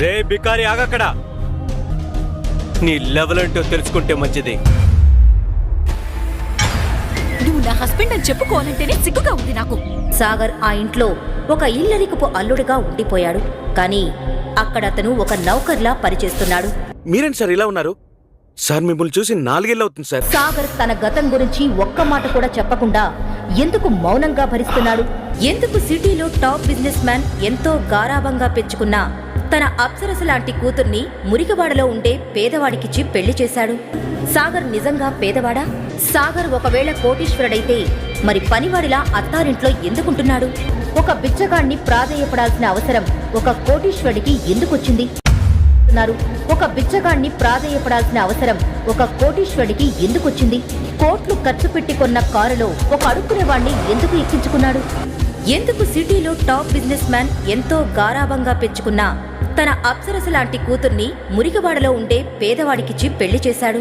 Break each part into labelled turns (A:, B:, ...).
A: రే బికారి ఆగక్కడ. నీ లెవెల్ ఏంటో తెలుసుకుంటే మంచిది.
B: నువ్వు నా హస్బెండ్ అని చెప్పుకోవాలంటేనే సిగ్గుగా ఉంది నాకు.
C: సాగర్ ఆ ఇంట్లో ఒక ఇల్లరికపు అల్లుడుగా ఉండిపోయాడు. కానీ అక్కడ అతను ఒక నౌకర్లా పనిచేస్తున్నాడు.
D: మీరేంటి సార్ ఇలా ఉన్నారు? సార్ మిమ్మల్ని చూసి నాలుగేళ్ళు అవుతుంది సార్.
C: సాగర్ తన గతం గురించి ఒక్క మాట కూడా చెప్పకుండా ఎందుకు మౌనంగా భరిస్తున్నాడు? ఎందుకు సిటీలో టాప్ బిజినెస్ మ్యాన్ ఎంతో గారాబంగా పెంచుకున్న తన అప్సరస లాంటి కూతుర్ని మురికివాడలో ఉండే పేదవాడికిచ్చి పెళ్ళి చేశాడు. సాగర్ నిజంగా పేదవాడా? సాగర్ ఒకవేళ కోటీశ్వరుడైతే మరి పనివాడిలా అత్తారింట్లో ఎందుకుంటున్నాడు? ఒక బిచ్చగాణ్ణి ప్రాధేయపడాల్సిన అవసరం ఒక కోటీశ్వరుడికి ఎందుకొచ్చింది? ఒక బిచ్చగాణ్ణి ప్రాధేయపడాల్సిన అవసరం ఒక కోటీశ్వరుడికి ఎందుకొచ్చింది? కోట్లు ఖర్చు పెట్టి కొన్న కారులో ఒక అడుక్కునేవాణ్ణి ఎందుకు ఎక్కించుకున్నాడు? ఎందుకు సిటీలో టాప్ బిజినెస్ మ్యాన్ ఎంతో గారాభంగా పెంచుకున్న? తన అప్సరస లాంటి కూతుర్ని మురికివాడలో ఉండే పేదవాడికిచ్చి పెళ్ళి చేశాడు.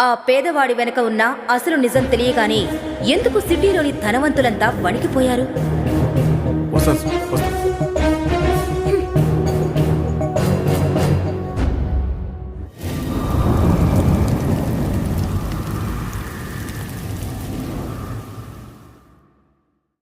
C: ఆ పేదవాడి వెనక ఉన్న అసలు నిజం తెలియగానే ఎందుకు సిటీలోని ధనవంతులంతా వణికిపోయారు?